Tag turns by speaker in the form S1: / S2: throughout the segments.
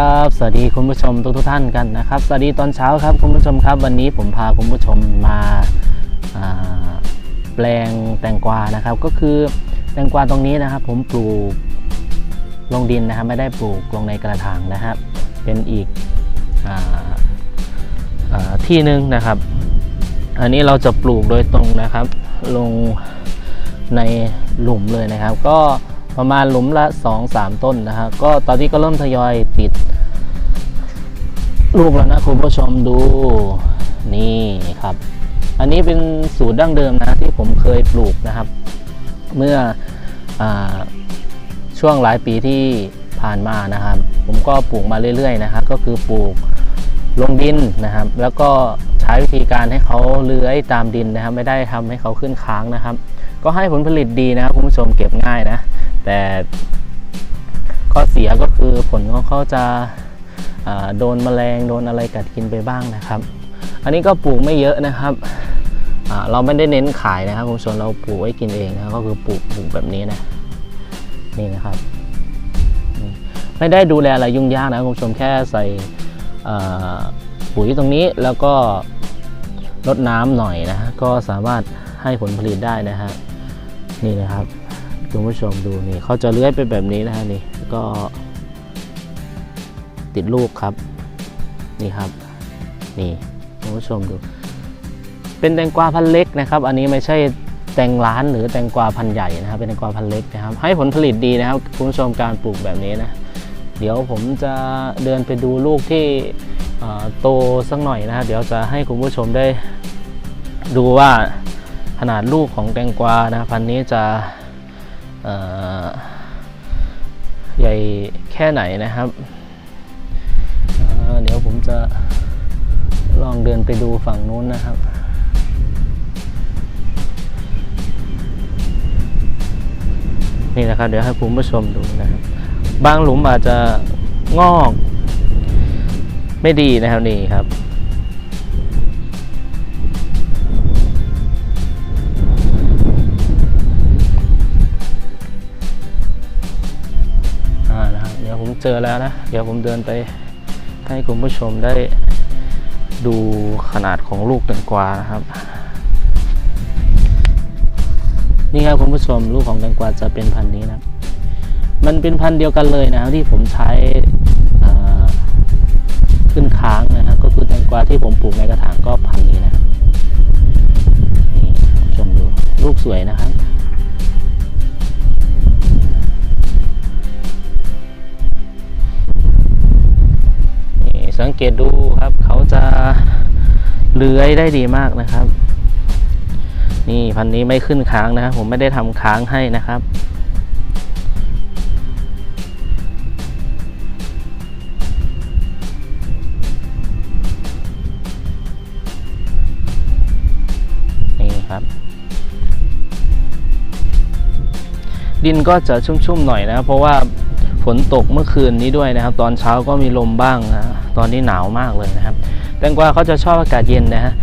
S1: ครับ สวัสดีคุณผู้ชมทุกทุกท่านกันนะครับ สวัสดีตอนเช้าครับคุณผู้ชมครับ วันนี้ผมพาคุณผู้ชมมาาแปลงแตงกวานะครับ ก็คือแตงกวาตรงนี้นะครับ ผมปลูกลงดินนะครับ ไม่ได้ปลูกลงในกระถางนะครับ เป็นอีกออที่หนึ่งนะครับ อันนี้เราจะปลูกโดยตรงนะครับ ลงในหลุมเลยนะครับ ก็ ประมาณหลุมละ 2-3 ต้นนะครับก็ตอนนี้ก็เริ่มทยอยติด ลูกแล้วนะคุณผู้ชมดูนี่ครับ อันนี้เป็นสูตรดั้งเดิมนะที่ผมเคยปลูกนะครับ เมื่ออช่วงหลายปีที่ผ่านมานะครับ ผมก็ปลูกมาเรื่อยๆนะครับก็คือปลูกลงดินนะครับ แล้วก็ใช้วิธีการให้เขาเลื้อยตามดินนะครับ ไม่ได้ทำให้เขาขึ้นค้างนะครับ ก็ให้ผลผลิตดีนะครับคุณผู้ชมเก็บง่ายนะ แต่ข้อเสียก็คือผลของเขาจะาโดนแมลงโดนอะไรกัดกินไปบ้างนะครับ อันนี้ก็ปลูกไม่เยอะนะครับ เราไม่ได้เน้นขายนะครับคุณผู้ชมเราปลูกไว้กินเองนะก็คือปลูกปลูกแบบนี้นะนี่นะครับ ไม่ได้ดูแลอะไรยุ่งยากนะคุณผู้ชมแค่ใส่ปุ๋ยตรงนี้แล้วก็รดน้ำหน่อยนะก็สามารถให้ผลผลิตได้นะฮะนี่นะครับ คุณผู้ชมดูนี่เขาจะเลื้อยไปแบบนี้นะฮะนี่ก็ติดลูกครับ นี่ครับ นี่คุณผู้ชมดู เป็นแตงกวาพันเล็กนะครับ อันนี้ไม่ใช่แตงร้านหรือแตงกวาพันใหญ่นะครับ เป็นแตงกวาพันเล็กนะครับ ให้ผลผลิตดีนะครับคุณผู้ชมการปลูกแบบนี้นะ เดี๋ยวผมจะเดินไปดูลูกที่โตสักหน่อยนะครับเดี๋ยวจะให้คุณผู้ชมได้ดูว่าขนาดลูกของแตงกวานะพันนี้จะ ใหญ่แค่ไหนนะครับเดี๋ยวผมจะลองเดินไปดูฝั่งนู้นนะครับนี่นะครับเดี๋ยวให้คุณผู้ชมดูนะครับบางหลุมอาจจะงอก ไม่ดีนะครับนี่ครับ เจอแล้วนะ เดี๋ยวผมเดินไปให้คุณผู้ชมได้ดูขนาดของลูกแตงกวานะครับ นี่ครับคุณผู้ชมลูกของแตงกวาจะเป็นพันธุ์นี้นะมันเป็นพันธุ์เดียวกันเลยนะครับที่ผมใช้ขึ้นค้างนะครับก็คือแตงกวาที่ผมปลูกในกระถางก็พันธุ์นี้นะครับนี่ชมดูลูกสวยนะครับ งเกตดูครับ เขาจะเลื้อยได้ดีมากนะครับ นี่พันธุ์นี้ไม่ขึ้นค้างนะครับ ผมไม่ได้ทำค้างให้นะครับนี่ครับดินก็จะชุ่มๆหน่อยนะ เพราะว่าฝนตกเมื่อคืนนี้ด้วยนะครับ ตอนเช้าก็มีลมบ้างนะ ตอนนี้หนาวมากเลยนะครับ แตงกวาเขาจะชอบอากาศเย็นนะฮะ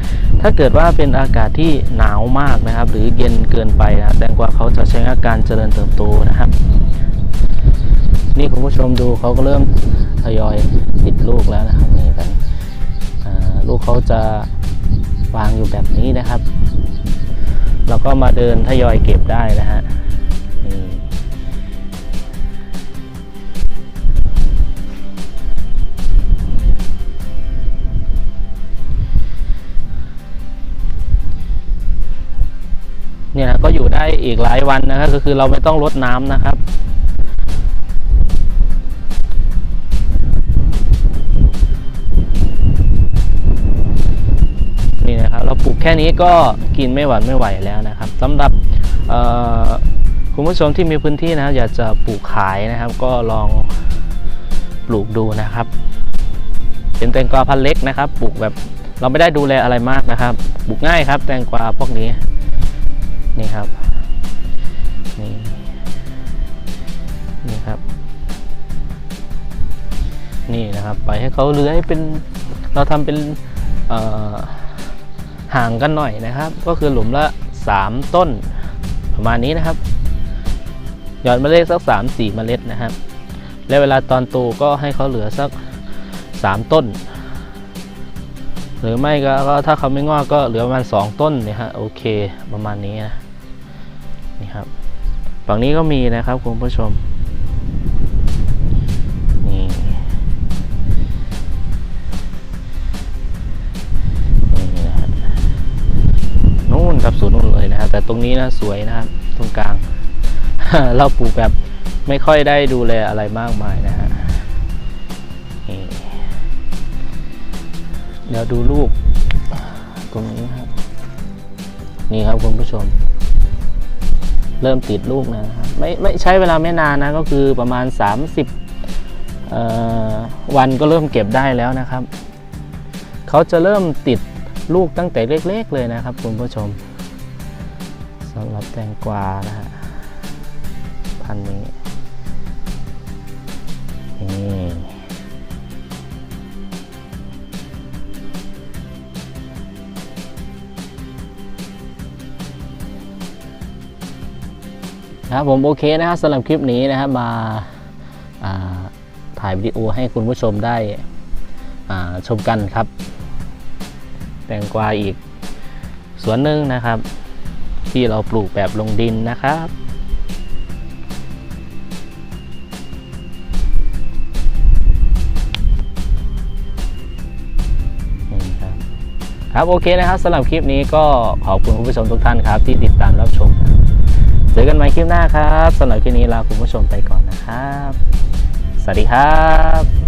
S1: ถ้าเกิดว่าเป็นอากาศที่หนาวมากนะครับ หรือเย็นเกินไปนะแตงกวาเขาจะใช้อาการเจริญเติบโตนะครับ นี่คุณผู้ชมดูเขาก็เริ่มทยอยติดลูกแล้วนะครับนี่กันลูกเขาจะวางอยู่แบบนี้นะครับ แล้วก็มาเดินทยอยเก็บได้นะฮะ ก็อยู่ได้อีกหลายวันนะครับก็คือเราไม่ต้องรดน้ำนะครับนี่นะครับเราปลูกแค่นี้ก็กินไม่หวั่นไม่ไหวแล้วนะครับสำหรับคุณผู้ชมที่มีพื้นที่นะครับ อยากจะปลูกขายนะครับ ก็ลองปลูกดูนะครับ เป็นแตงกวาพันธุ์เล็กนะครับ ปลูกแบบเราไม่ได้ดูแลอะไรมากนะครับ ปลูกง่ายครับ แตงกวาพวกนี้ นี่ครับ นี่ นี่ครับ นี่นะครับไปให้เขาเลื้อยเป็นเราทำเป็นห่างกันหน่อยนะครับ ก็คือหลุมละ 3 ต้นประมาณนี้นะครับหยอดเมล็ดสัก 3-4 เมล็ดนะครับ แล้วเวลาตอนโตก็ให้เขาเหลือสักสามต้น หรือไม่ก็ถ้าเขาไม่งอกก็เหลือประมาณสองต้นนี่ยฮะโอเคประมาณนี้นะ ครับฝั่งนี้ก็มีนะครับคุณผู้ชมนี่นี่นะฮะนู่นครับสูนนู่นเลยนะฮะแต่ตรงนี้นะสวยนะครับตรงกลาง เราปลูกแบบไม่ค่อยได้ดูแลอะไรมากมายนะฮะเดี๋ยวดูลูกตรงนี้ครับ นี่ครับคุณผู้ชม เริ่มติดลูกนะครับไม่ไม่ใช้เวลาไม่นานนะก็คือประมาณ 30 วันก็เริ่มเก็บได้แล้วนะครับ เขาจะเริ่มติดลูกตั้งแต่เล็กๆเลยนะครับคุณผู้ชมสำหรับแตงกวานะฮะพันนี้นี่ นะครับผมโอเคนะครับสำหรับคลิปนี้นะครับมาาถ่ายวิดีโอให้คุณผู้ชมได้ชมกันครับ แตงกวาอีกสวนหนึ่งนะครับ ที่เราปลูกแบบลงดินนะครับนี่ครับครับโอเคนะครับสำหรับคลิปนี้ก็ขอบคุณคุณผู้ชมทุกท่านครับ ที่ติดตามรับชมนะ จอกันใหม่คลิปหน้าครับสำหรับคลิปนี้ลาคุณผู้ชมไปก่อนนะครับ สวัสดีครับ